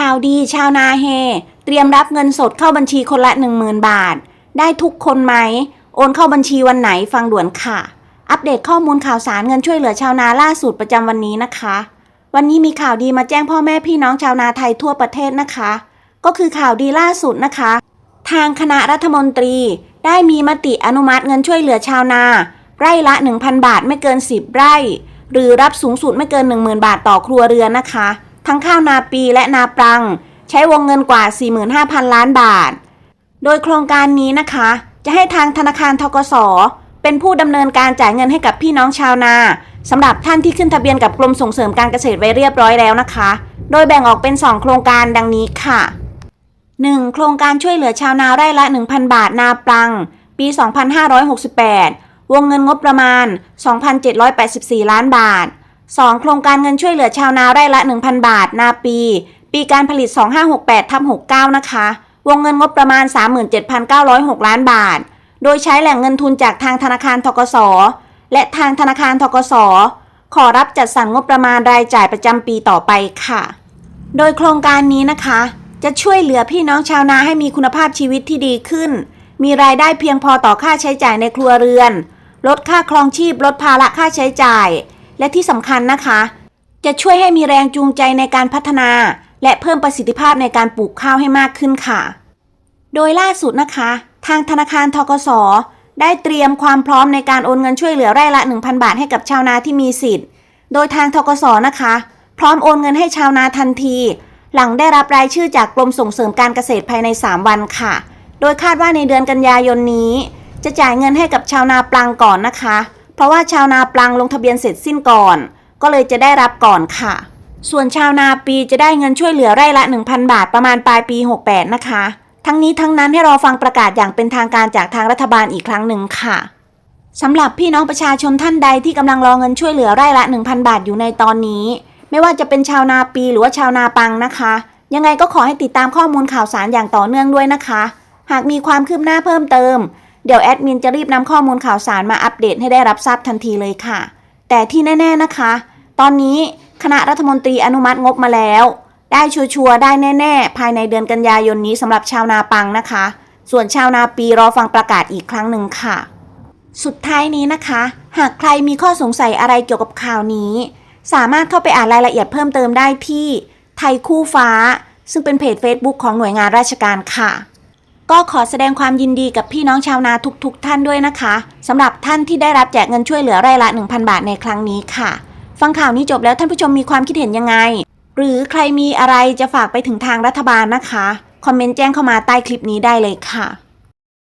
ข่าวดีชาวนาเฮ เตรียมรับเงินสดเข้าบัญชีคนละ 10,000 บาท ได้ทุกคนไหม โอนเข้าบัญชีวันไหนฟังด่วนค่ะ อัปเดตข้อมูลข่าวสารเงินช่วยเหลือชาวนาล่าสุดประจำวันนี้นะคะ วันนี้มีข่าวดีมาแจ้งพ่อแม่พี่น้องชาวนาไทยทั่วประเทศนะคะ ก็คือข่าวดีล่าสุดนะคะ ทางคณะรัฐมนตรี ได้มีมติอนุมัติเงินช่วยเหลือชาวนา ไร่ละ 1,000 บาทไม่เกิน 10 ไร่ หรือรับสูงสุดไม่เกิน 10,000 บาทต่อครัวเรือนนะคะ ทั้งข้าวนาปีและนาปรัง ใช้วงเงินกว่า 45,000 ล้านบาท โดยโครงการนี้นะคะ จะให้ทางธนาคารทกส เป็นผู้ดำเนินการจ่ายเงินให้กับพี่น้องชาวนาสำหรับท่านที่ขึ้นทะเบียนกับกรมส่งเสริมการเกษตรไว้เรียบร้อยแล้วนะคะ โดยแบ่งออกเป็น 2 โครงการดังนี้ค่ะ 1. โครงการช่วยเหลือชาวนาไร่ละ 1,000 บาทนาปรัง ปี 2568 วงเงินงบประมาณ 2,784 ล้านบาท 2. โครงการเงินช่วยเหลือชาวนาไร่ละ 1,000 บาท นาปี ปีการผลิต 2568ทับ69 นะคะ วงเงินงบประมาณ 37,906 ล้านบาท โดยใช้แหล่งเงินทุนจากทางธนาคารทกส และทางธนาคารทกส ขอรับจัดสรรงบประมาณรายจ่ายประจำปีต่อไปค่ะ โดยโครงการนี้นะคะ จะช่วยเหลือพี่น้องชาวนาให้มีคุณภาพชีวิตที่ดีขึ้น มีรายได้เพียงพอต่อค่าใช้จ่ายในครัวเรือน ลดค่าครองชีพ ลดภาระค่าใช้จ่าย และที่สำคัญนะคะ จะช่วยให้มีแรงจูงใจในการพัฒนา และเพิ่มประสิทธิภาพในการปลูกข้าวให้มากขึ้นค่ะ โดยล่าสุดนะคะ ทางธนาคารทกสได้เตรียมความพร้อมในการโอนเงินช่วยเหลือไร่ละ 1,000 บาทให้กับชาวนาที่มีสิทธิ์ โดยทางทกสนะคะ พร้อมโอนเงินให้ชาวนาทันที หลังได้รับรายชื่อจากกรมส่งเสริมการเกษตรภายใน 3 วันค่ะ โดยคาดว่าในเดือนกันยายนนี้ จะจ่ายเงินให้กับชาวนาปลังก่อนนะคะ เพราะว่าชาวนาปลังลงทะเบียนเสร็จสิ้นก่อน ก็เลยจะได้รับก่อนค่ะ ส่วนชาวนาปีจะได้เงินช่วยเหลือไร่ละ 1,000 บาทประมาณปลายปี 68 นะคะ ทั้งนี้ทั้งนั้นให้รอฟังประกาศอย่างเป็นทางการจากทางรัฐบาลอีกครั้งหนึ่งค่ะสำหรับพี่น้องประชาชนท่านใดที่กำลังรอเงินช่วยเหลือไร่ละ 1,000 บาทอยู่ในตอนนี้ ไม่ว่าจะเป็นชาวนาปีหรือว่าชาวนาปังนะคะ ยังไงก็ขอให้ติดตามข้อมูลข่าวสารอย่างต่อเนื่องด้วยนะคะ หากมีความคืบหน้าเพิ่มเติม เดี๋ยวแอดมินจะรีบนำข้อมูลข่าวสารมาอัปเดตให้ได้รับทราบทันทีเลยค่ะ แต่ที่แน่ ๆนะคะ ตอนนี้คณะรัฐมนตรีอนุมัติงบมาแล้ว ได้ชัวร์ๆได้แน่ ๆ ภายในเดือนกันยายนนี้สำหรับชาวนาปังนะคะ ส่วนชาวนาปีรอฟังประกาศอีกครั้งหนึ่งค่ะ สุดท้ายนี้นะคะ หากใครมีข้อสงสัยอะไรเกี่ยวกับข่าวนี้ สามารถเข้าไปอ่านรายละเอียดเพิ่มเติมได้ที่ไทยคู่ฟ้า ซึ่งเป็นเพจ Facebook ของหน่วยงานราชการค่ะ ก็ขอแสดงความยินดีกับพี่น้องชาวนาทุกๆทท่านด้วยนะคะสำหรับท่านที่ได้รับแจกเงินช่วยเหลือไร่ละ 1,000 บาทในครั้งนี้ค่ะ ฟังข่าวนี้จบแล้วท่านผู้ชมมีความคิดเห็นยังไง หรือใครมีอะไรจะฝากไปถึงทางรัฐบาลนะคะ คอมเมนต์แจ้งเข้ามาใต้คลิปนี้ได้เลยค่ะ